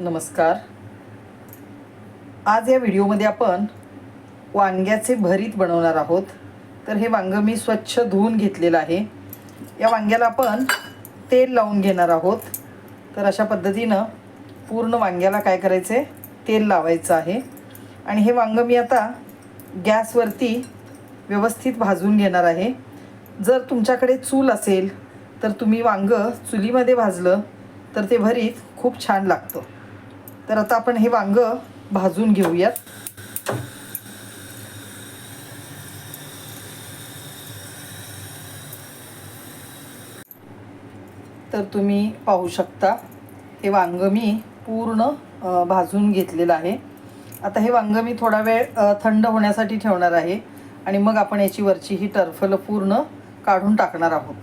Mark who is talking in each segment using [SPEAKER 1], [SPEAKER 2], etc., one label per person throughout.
[SPEAKER 1] नमस्कार. आज या व्हिडिओमध्ये आपण वांग्याचे भरीत बनवणार आहोत. तर हे वांगं मी स्वच्छ धुवून घेतलेलं आहे. या वांग्याला आपण तेल लावून घेणार आहोत. तर अशा पद्धतीनं पूर्ण वांग्याला काय करायचं आहे तेल लावायचं आहे. आणि हे वांगं मी आता गॅसवरती व्यवस्थित भाजून घेणार आहे. जर तुमच्याकडे चूल असेल तर तुम्ही वांगं चुलीमध्ये भाजलं तर ते भरीत खूप छान लागतं. तर आता आपण हे वांगं भाजून घेऊयात. तर तुम्ही पाहू शकता हे वांगं मी पूर्ण भाजून घेतलेलं आहे. आता हे वांगं मी थोडा वेळ थंड होण्यासाठी ठेवणार आहे आणि मग आपण याची वरची ही टर्फल पूर्ण काढून टाकणार आहोत.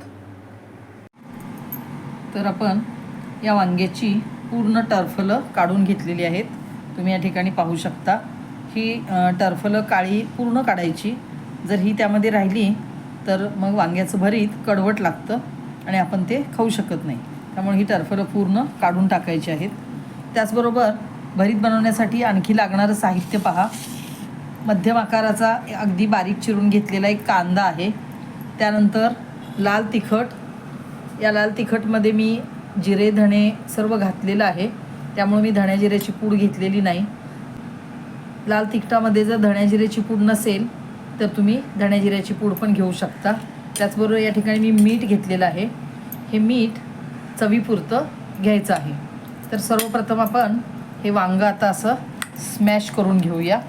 [SPEAKER 1] तर आपण या वांग्याची पूर्ण टर्फलं काढून घेतलेली आहेत. तुम्ही या ठिकाणी पाहू शकता. ही टर्फलं काळी पूर्ण काढायची. जर ही त्यामध्ये राहिली तर मग वांग्याचं भरीत कडवट लागतं आणि आपण ते खाऊ शकत नाही. त्यामुळे ही टर्फलं पूर्ण काढून टाकायची आहेत. त्याचबरोबर भरीत बनवण्यासाठी आणखी लागणारं साहित्य पहा. मध्यम आकाराचा अगदी बारीक चिरून घेतलेला एक कांदा आहे. त्यानंतर लाल तिखट. या लाल तिखटमध्ये मी जिरे धणे सर्व घातलेलं आहे. त्यामुळे मी धण्या जिऱ्याची पूड घेतलेली नाही. लाल तिखटामध्ये जर धण्या जिऱ्याची पूड नसेल तर तुम्ही धण्या जिऱ्याची पूड पण घेऊ शकता. त्याचबरोबर या ठिकाणी मी मीठ घेतलेलं आहे. हे मीठ चवीपुरतं घ्यायचं आहे. तर सर्वप्रथम आपण हे वांगं आता असं स्मॅश करून घेऊया.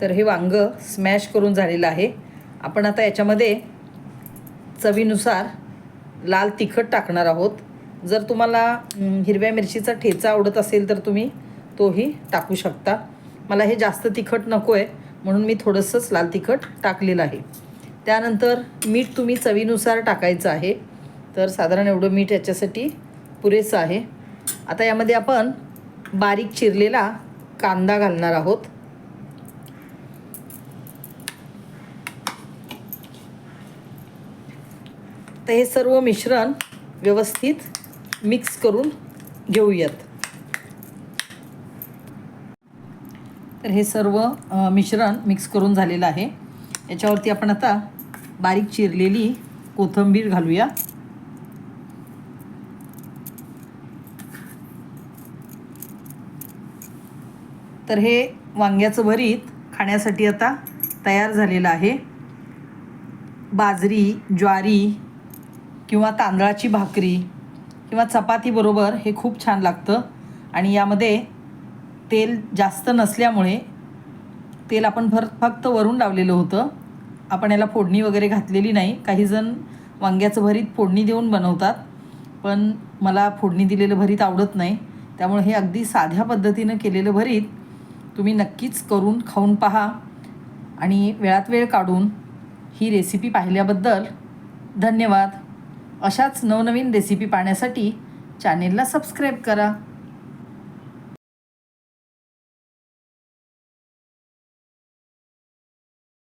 [SPEAKER 1] तर हे वांगं स्मॅश करून झालेलं आहे. आपण आता याच्यामध्ये चवीनुसार लाल तिखट टाकणार आहोत. जर तुम्हाला हिरव्या मिरचीचा ठेचा आवडत असेल तर तुम्ही तोही टाकू शकता. मला हे जास्त तिखट नको आहे म्हणून मी थोडंसंच लाल तिखट टाकलेलं आहे. त्यानंतर मीठ तुम्ही चवीनुसार टाकायचं आहे. तर साधारण एवढं मीठ याच्यासाठी पुरेसं आहे. आता यामध्ये आपण बारीक चिरलेला कांदा घालणार आहोत. तर हे सर्व मिश्रण व्यवस्थित मिक्स करून घेऊयात. तर हे सर्व मिश्रण मिक्स करून झालेलं आहे. याच्यावरती आपण आता बारीक चिरलेली कोथिंबीर घालूया. तर हे वांग्याचं भरीत खाण्यासाठी आता तयार झालेलं आहे. बाजरी ज्वारी किंवा तांदळाची भाकरी किंवा चपातीबरोबर हे खूप छान लागतं. आणि यामध्ये तेल जास्त नसल्यामुळे तेल आपण भर फक्त वरून लावलेलं होतं. आपण याला फोडणी वगैरे घातलेली नाही. काही जण वांग्याचं भरीत फोडणी देऊन बनवतात. पण मला फोडणी दिलेलं भरीत आवडत नाही. त्यामुळे हे अगदी साध्या पद्धतीनं केलेलं भरीत तुम्ही नक्कीच करून खाऊन पहा. आणि वेळात वेळ काढून ही रेसिपी पाहिल्याबद्दल धन्यवाद. अशाच नवनवीन रेसिपी पाहण्यासाठी चॅनेलला सबस्क्राईब करा.